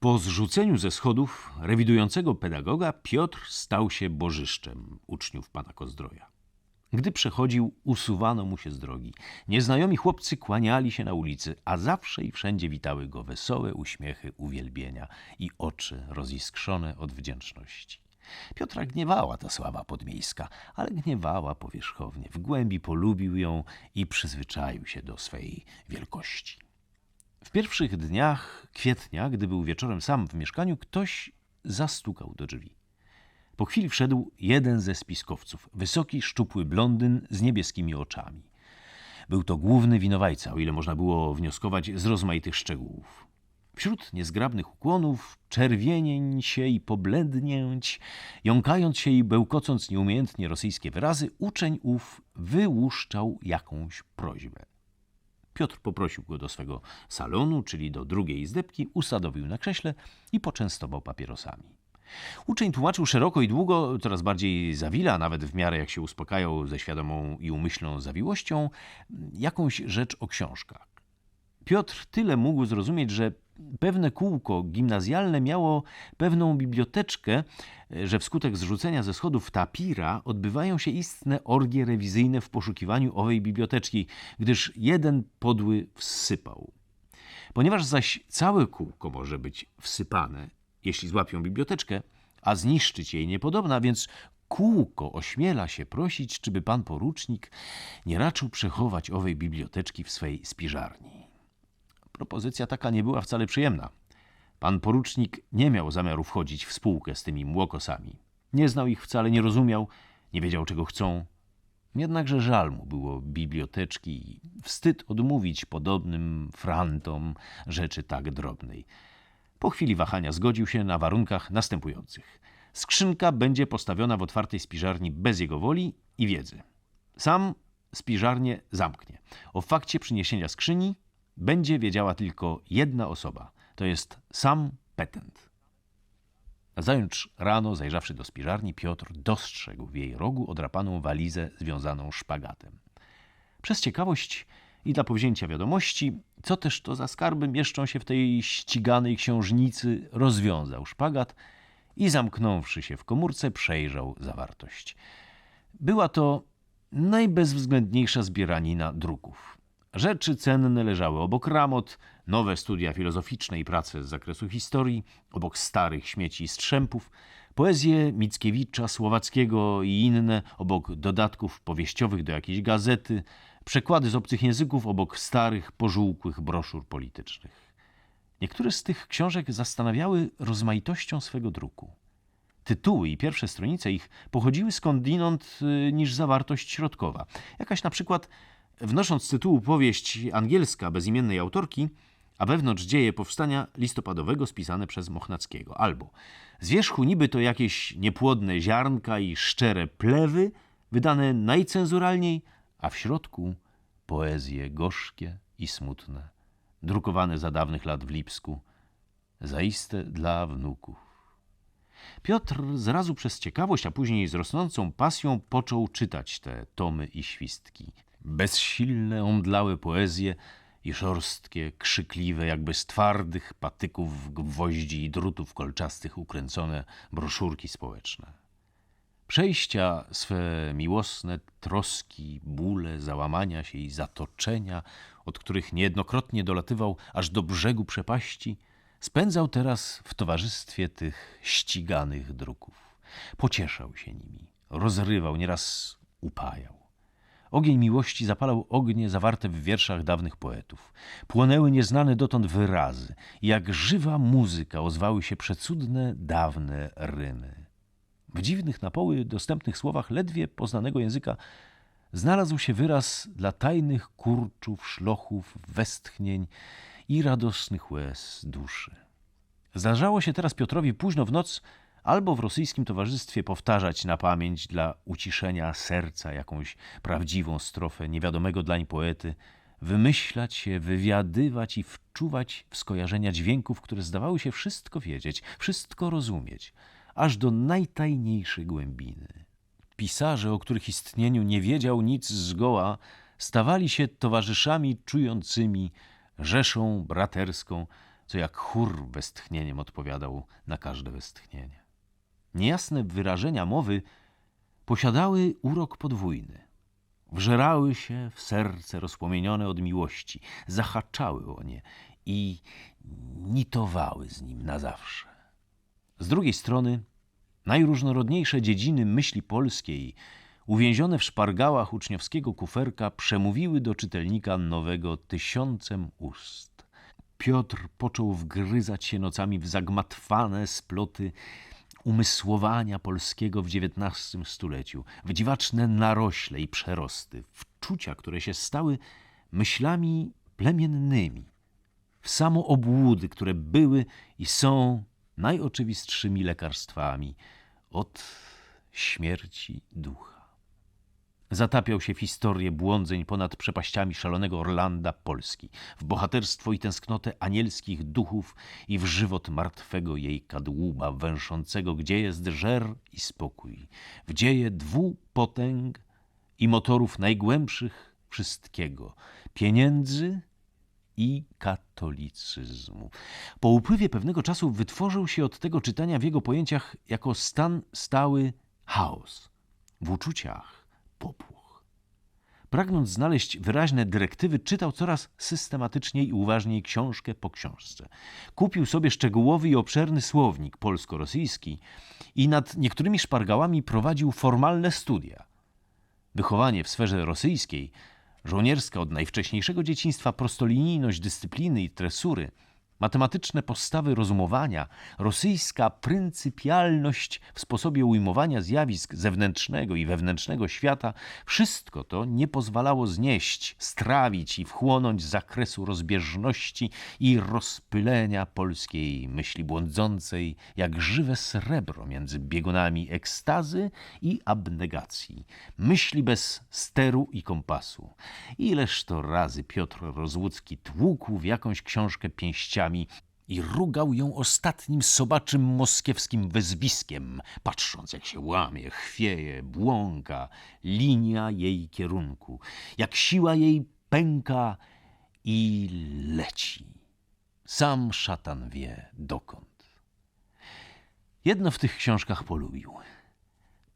Po zrzuceniu ze schodów rewidującego pedagoga Piotr stał się bożyszczem uczniów pana Kozdroja. Gdy przechodził, usuwano mu się z drogi. Nieznajomi chłopcy kłaniali się na ulicy, a zawsze i wszędzie witały go wesołe uśmiechy uwielbienia i oczy roziskrzone od wdzięczności. Piotra gniewała ta sława podmiejska, ale gniewała powierzchownie. W głębi polubił ją i przyzwyczaił się do swej wielkości. W pierwszych dniach kwietnia, gdy był wieczorem sam w mieszkaniu, ktoś zastukał do drzwi. Po chwili wszedł jeden ze spiskowców, wysoki, szczupły blondyn z niebieskimi oczami. Był to główny winowajca, o ile można było wnioskować z rozmaitych szczegółów. Wśród niezgrabnych ukłonów, czerwienień się i poblednięć, jąkając się i bełkocąc nieumiejętnie rosyjskie wyrazy, uczeń ów wyłuszczał jakąś prośbę. Piotr poprosił go do swego salonu, czyli do drugiej izdebki, usadowił na krześle i poczęstował papierosami. Uczeń tłumaczył szeroko i długo, coraz bardziej zawila, nawet w miarę jak się uspokajał ze świadomą i umyślną zawiłością, jakąś rzecz o książkach. Piotr tyle mógł zrozumieć, że pewne kółko gimnazjalne miało pewną biblioteczkę, że wskutek zrzucenia ze schodów tapira odbywają się istne orgie rewizyjne w poszukiwaniu owej biblioteczki, gdyż jeden podły wsypał. Ponieważ zaś całe kółko może być wsypane, jeśli złapią biblioteczkę, a zniszczyć jej niepodobna, więc kółko ośmiela się prosić, czyby pan porucznik nie raczył przechować owej biblioteczki w swej spiżarni. Propozycja taka nie była wcale przyjemna. Pan porucznik nie miał zamiaru wchodzić w spółkę z tymi młokosami. Nie znał ich wcale, nie rozumiał, nie wiedział czego chcą. Jednakże żal mu było biblioteczki i wstyd odmówić podobnym frantom rzeczy tak drobnej. Po chwili wahania zgodził się na warunkach następujących. Skrzynka będzie postawiona w otwartej spiżarni bez jego woli i wiedzy. Sam spiżarnię zamknie. O fakcie przyniesienia skrzyni będzie wiedziała tylko jedna osoba. To jest sam petent. Nazajutrz rano, zajrzawszy do spiżarni, Piotr dostrzegł w jej rogu odrapaną walizę związaną szpagatem. Przez ciekawość i dla powzięcia wiadomości, co też to za skarby mieszczą się w tej ściganej książnicy, rozwiązał szpagat i zamknąwszy się w komórce, przejrzał zawartość. Była to najbezwzględniejsza zbieranina druków. Rzeczy cenne leżały obok ramot, nowe studia filozoficzne i prace z zakresu historii, obok starych śmieci i strzępów, poezje Mickiewicza, Słowackiego i inne, obok dodatków powieściowych do jakiejś gazety, przekłady z obcych języków obok starych, pożółkłych broszur politycznych. Niektóre z tych książek zastanawiały rozmaitością swego druku. Tytuły i pierwsze stronice ich pochodziły skądinąd y, niż zawartość środkowa. Jakaś na przykład, wnosząc z tytułu powieść angielska bezimiennej autorki, a wewnątrz dzieje powstania listopadowego spisane przez Mochnackiego. Albo z wierzchu niby to jakieś niepłodne ziarnka i szczere plewy, wydane najcenzuralniej, a w środku poezje gorzkie i smutne, drukowane za dawnych lat w Lipsku, zaiste dla wnuków. Piotr zrazu przez ciekawość, a później z rosnącą pasją począł czytać te tomy i świstki. Bezsilne, omdlałe poezje i szorstkie, krzykliwe, jakby z twardych patyków, gwoździ i drutów kolczastych ukręcone broszurki społeczne. Przejścia swe miłosne, troski, bóle, załamania się i zatoczenia, od których niejednokrotnie dolatywał aż do brzegu przepaści, spędzał teraz w towarzystwie tych ściganych druków. Pocieszał się nimi, rozrywał, nieraz upajał. Ogień miłości zapalał ognie zawarte w wierszach dawnych poetów. Płonęły nieznane dotąd wyrazy jak żywa muzyka ozwały się przecudne, dawne rymy. W dziwnych na poły dostępnych słowach ledwie poznanego języka znalazł się wyraz dla tajnych kurczów, szlochów, westchnień i radosnych łez duszy. Zdarzało się teraz Piotrowi późno w noc albo w rosyjskim towarzystwie powtarzać na pamięć dla uciszenia serca jakąś prawdziwą strofę niewiadomego dlań poety, wymyślać się, wywiadywać i wczuwać w skojarzenia dźwięków, które zdawały się wszystko wiedzieć, wszystko rozumieć, aż do najtajniejszej głębiny. Pisarze, o których istnieniu nie wiedział nic zgoła, stawali się towarzyszami czującymi, rzeszą braterską, co jak chór westchnieniem odpowiadał na każde westchnienie. Niejasne wyrażenia mowy posiadały urok podwójny. Wżerały się w serce rozpłomienione od miłości, zahaczały o nie i nitowały z nim na zawsze. Z drugiej strony, najróżnorodniejsze dziedziny myśli polskiej, uwięzione w szpargałach uczniowskiego kuferka, przemówiły do czytelnika nowego tysiącem ust. Piotr począł wgryzać się nocami w zagmatwane sploty umysłowania polskiego w XIX stuleciu, w dziwaczne narośle i przerosty, w czucia, które się stały myślami plemiennymi, w samoobłudy, które były i są najoczywistszymi lekarstwami od śmierci ducha. Zatapiał się w historię błądzeń ponad przepaściami szalonego Orlanda Polski, w bohaterstwo i tęsknotę anielskich duchów i w żywot martwego jej kadłuba węszącego, gdzie jest żer i spokój, w dzieje dwu potęg i motorów najgłębszych wszystkiego, pieniędzy i katolicyzmu. Po upływie pewnego czasu wytworzył się od tego czytania w jego pojęciach jako stan stały chaos, w uczuciach popłoch. Pragnąc znaleźć wyraźne dyrektywy, czytał coraz systematyczniej i uważniej książkę po książce. Kupił sobie szczegółowy i obszerny słownik polsko-rosyjski i nad niektórymi szpargałami prowadził formalne studia. Wychowanie w sferze rosyjskiej, żołnierska od najwcześniejszego dzieciństwa prostolinijność dyscypliny i tresury – matematyczne postawy rozumowania, rosyjska pryncypialność w sposobie ujmowania zjawisk zewnętrznego i wewnętrznego świata, wszystko to nie pozwalało znieść, strawić i wchłonąć zakresu rozbieżności i rozpylenia polskiej myśli błądzącej jak żywe srebro między biegunami ekstazy i abnegacji, myśli bez steru i kompasu. Ileż to razy Piotr Rozłucki tłukł w jakąś książkę pięściami i rugał ją ostatnim sobaczym moskiewskim wezwiskiem, patrząc jak się łamie, chwieje, błąka linia jej kierunku, jak siła jej pęka i leci. Sam szatan wie dokąd. Jedno w tych książkach polubił.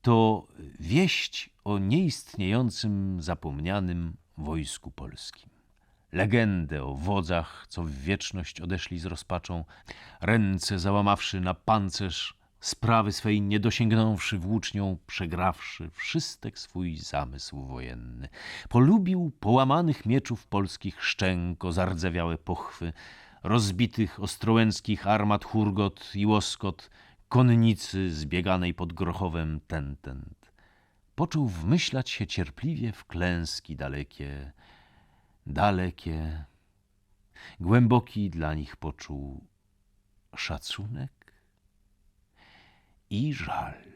To wieść o nieistniejącym, zapomnianym wojsku polskim legendę o wodzach, co w wieczność odeszli z rozpaczą, ręce załamawszy na pancerz, sprawy swej nie dosięgnąwszy włócznią, przegrawszy wszystek swój zamysł wojenny. Polubił połamanych mieczów polskich szczęko, zardzewiałe pochwy, rozbitych ostrołęckich armat hurgot i łoskot, konnicy zbieganej pod Grochowem tentent. Począł wmyślać się cierpliwie w klęski dalekie, dalekie, głęboki dla nich poczuł szacunek i żal.